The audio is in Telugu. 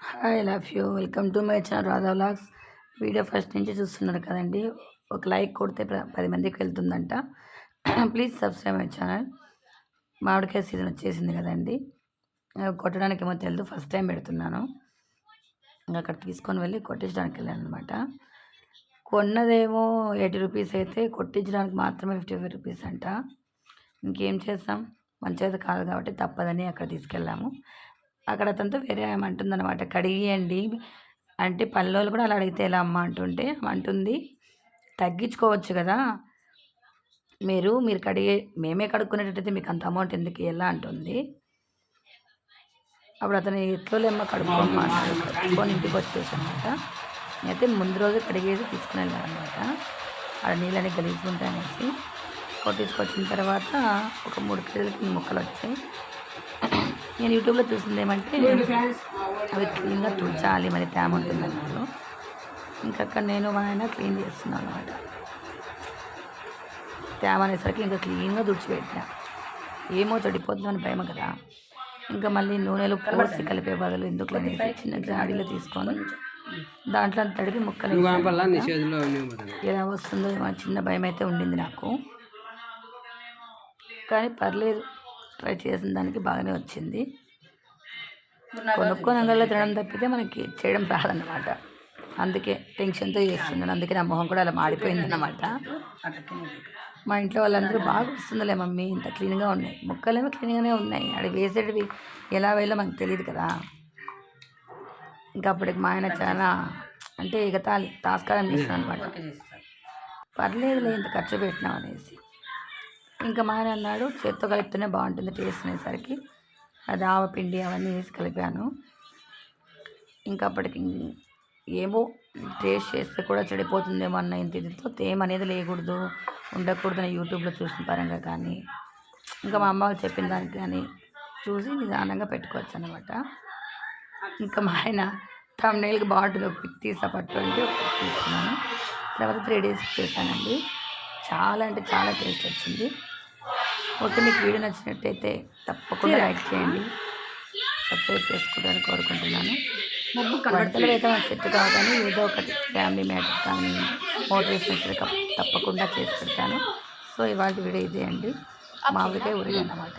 Hi love you welcome to my channel Radha vlogs video first నుంచి చూస్తున్నారు కదండి. ఒక లైక్ కొడితే పది మందికి వెళ్తుందంట. ప్లీజ్ సబ్స్క్రైబ్ మై ఛానల్ మామిడికాయ సీజన్ వచ్చేసింది కదండి. కొట్టడానికి ఏమో తెలియదు ఫస్ట్ టైం పెడుతున్నాను. ఇంకా అక్కడ తీసుకొని వెళ్ళి కొట్టించడానికి వెళ్ళాను అనమాట కొన్నదేమో ఎయిటీ రూపీస్ అయితే కొట్టించడానికి మాత్రమే ఫిఫ్టీ ఫైవ్ రూపీస్ అంట. ఇంకేం చేస్తాం? మంచిది కాదు కాబట్టి తప్పదని అక్కడ తీసుకెళ్ళాము. అక్కడ అతనితో వేరే ఆమె అంటుందన్నమాట కడిగియండి అంటే పల్లెలు కూడా అలా అడిగితే ఎలా అమ్మ అంటుంటే అంటుంది తగ్గించుకోవచ్చు కదా మీరు మీరు కడిగే మేమే కడుక్కునేటట్టయితే మీకు అంత అమౌంట్ ఎందుకు ఎలా అంటుంది. అప్పుడు అతను ఎట్లోలేమ్మ కడుక్కోమ్మ అన్నాడు కడుక్కొని ఇంటికి వచ్చేసి అనమాట అయితే ముందు రోజు కడిగేసి తీసుకుని వెళ్ళానమాట ఆడ నీళ్ళని గలీజుకుంటానేసి కొట్టించుకొచ్చిన తర్వాత ఒక మూడు కేజీలకి ముక్కలు వచ్చాయి నేను యూట్యూబ్లో చూసింది ఏమంటే అవి క్లీన్గా తుడిచాలి మరి తేమ ఉంటుంది అన్నారు ఇంకా అక్కడ నేను మా ఆయన క్లీన్ చేస్తున్నాను అనమాట తేమ అనేసరికి ఇంకా క్లీన్గా తుడిచిపెట్టిన ఏమో చెడిపోతుందని భయం కదా. ఇంకా మళ్ళీ నూనెలో పోసి కలిపే బదులు ఎందుకు చిన్న జాడీలో తీసుకొని దాంట్లో తడిపి ముక్కలు ఎలా వస్తుందో చిన్న భయం అయితే ఉండింది నాకు. కానీ పర్లేదు. ట్రై చేసిన దానికి బాగానే వచ్చింది. కొనుక్కొని అంగల్లో తినడం తప్పితే మనకి చేయడం రాదన్నమాట. అందుకే టెన్షన్తో చేస్తున్నాను అందుకే నా మొహం కూడా అలా మాడిపోయింది అన్నమాట మా ఇంట్లో వాళ్ళందరూ బాగా వస్తుందిలే మమ్మీ ఇంత క్లీన్గా ఉన్నాయి. ముక్కలేమో క్లీన్గానే ఉన్నాయి. అక్కడ వేసేటివి ఎలా వేయాలో మనకు తెలియదు కదా. ఇంకా అప్పటికి మా ఆయన చాలా అంటే ఎగతాళి తాస్కారం చేస్తున్నాను అనమాట పర్లేదులే ఇంత ఖర్చు పెట్టినాం అనేసి. ఇంకా మా ఆయన అన్నాడు చేత్తో కలిపితేనే బాగుంటుంది టేస్ట్ అనేసరికి. అది ఆవపిండి అవన్నీ వేసి కలిపాను. ఇంకా అప్పటికి ఏమో టేస్ట్ చేస్తే కూడా చెడిపోతుందేమో అన్న ఇంత ఇదితో తేమ అనేది లేకూడదు ఉండకూడదు అని యూట్యూబ్లో చూసిన పరంగా కానీ ఇంకా మా అమ్మ వాళ్ళు చెప్పిన దానికి కానీ చూసి నిదానంగా పెట్టుకోవచ్చు అనమాట ఇంకా మా ఆయన తమ్నేల్కి బాగుంటుంది ఒక పిక్ తీసా పట్టు అంటే తీసుకున్నాను. తర్వాత త్రీ డేస్ చేశానండి. చాలా అంటే చాలా టేస్ట్ వచ్చింది. ఓకే మీకు వీడియో నచ్చినట్టయితే తప్పకుండా లైక్ చేయండి. సబ్స్క్రైబ్ చేసుకుంటారని కోరుకుంటున్నాను. వంటలు అయితే మనకు సెట్ కావు కానీ ఏదో ఒకటి ఫ్యామిలీ మ్యాటర్ కానీ మోటివేషన్ తప్పకుండా చేసి పెడతాను. సో ఇవాళ వీడియో ఇదే అండి. మామిడికాయ ఉరిగి అన్నమాట